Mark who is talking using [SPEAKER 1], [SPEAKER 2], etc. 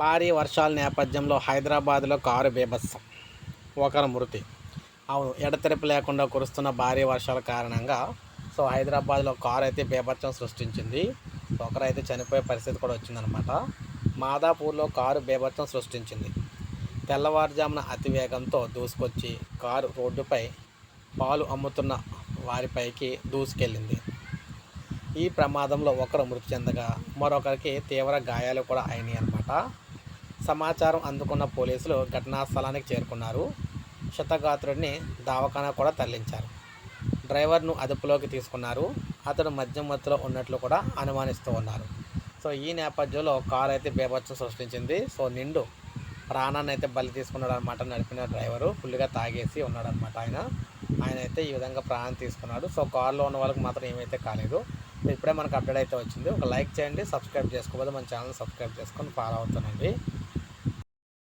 [SPEAKER 1] భారీ వర్షాల నేపథ్యంలో హైదరాబాద్లో కారు బీభత్సం. ఒకరు మృతి. అవును ఎడతెరిపి లేకుండా కురుస్తున్న భారీ వర్షాల కారణంగా సో హైదరాబాద్లో కారు అయితే బీభత్సం సృష్టించింది. ఒకరైతే చనిపోయే పరిస్థితి కూడా వచ్చిందనమాట మాదాపూర్లో కారు బీభత్సం సృష్టించింది. తెల్లవారుజామున అతి వేగంతో దూసుకొచ్చి కారు రోడ్డుపై పాలు అమ్ముతున్న వారిపైకి దూసుకెళ్ళింది. ఈ ప్రమాదంలో ఒకరు మృతి చెందగా మరొకరికి తీవ్ర గాయాలు కూడా అయినాయి అన్నమాట సమాచారం అందుకున్న పోలీసులు ఘటనా స్థలానికి చేరుకున్నారు. క్షతగాత్రుడిని దావఖానా కూడా తరలించారు. డ్రైవర్ను అదుపులోకి తీసుకున్నారు. అతడు మద్యం మత్తులో ఉన్నట్లు కూడా అనుమానిస్తూ ఉన్నారు. సో ఈ నేపథ్యంలో కారు అయితే బేభత్సం సృష్టించింది. సో నిండు ప్రాణాన్ని అయితే బలి తీసుకున్నాడు అనమాట నడిపిన డ్రైవరు. ఫుల్గా తాగేసి ఉన్నాడు అనమాట ఆయన. ఆయన అయితే ఈ విధంగా ప్రాణం తీసుకున్నాడు. సో కారులో ఉన్న వాళ్ళకి మాత్రం ఏమైతే కాలేదు. సో ఇప్పుడే మనకు అప్డేట్ అయితే వచ్చింది. ఒక లైక్ చేయండి సబ్స్క్రైబ్ చేసుకోకపోతే మన ఛానల్ సబ్స్క్రైబ్ చేసుకొని ఫాలో అవుతానండి